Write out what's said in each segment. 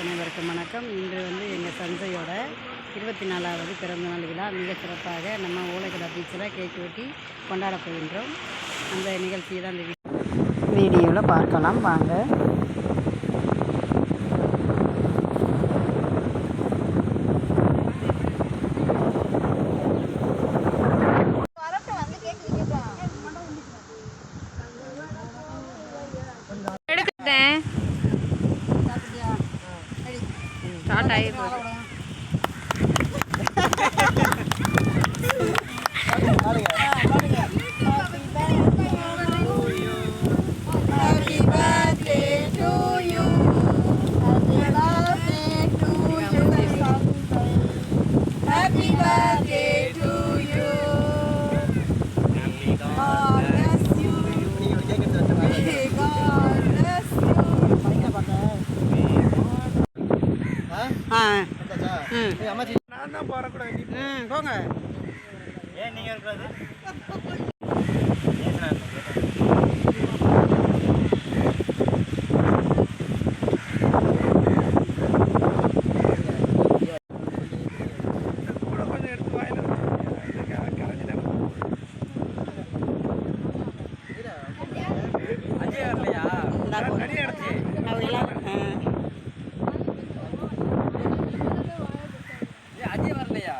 அனைவருக்கும் வணக்கம். இன்று வந்து எங்கள் சஞ்சயோட இருபத்தி நாலாவது பிறந்தநாள் விழா. மிக சிறப்பாக நம்ம ஓலைக்கடை பீச்சில் கேக் வெட்டி கொண்டாட போகின்றோம். அந்த நிகழ்ச்சியை தான் இந்த வீடியோவில் பார்க்கலாம். வாங்க. ಶಾರ್ಟ್ ಆಗಿರ್ಬೋದು ஆ. ம். நான் தான் போறக்கூடாது ம் போங்க. ஏன் நீங்க இருக்காது கூட கொஞ்சம் எடுத்து வாயில கரைஞ்சிட்டேன் அஜய் வரலையா தனி அடிச்சு அவங்களாம் ஆ அஜய் வரலையா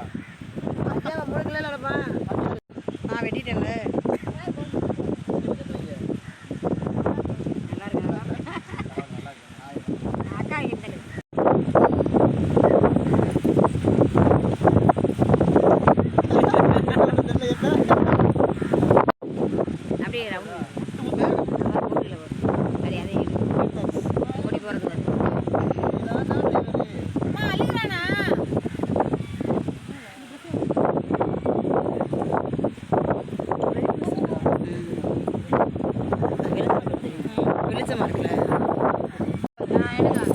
நான் வெட்டிட்டேன்ல Yeah. Canada.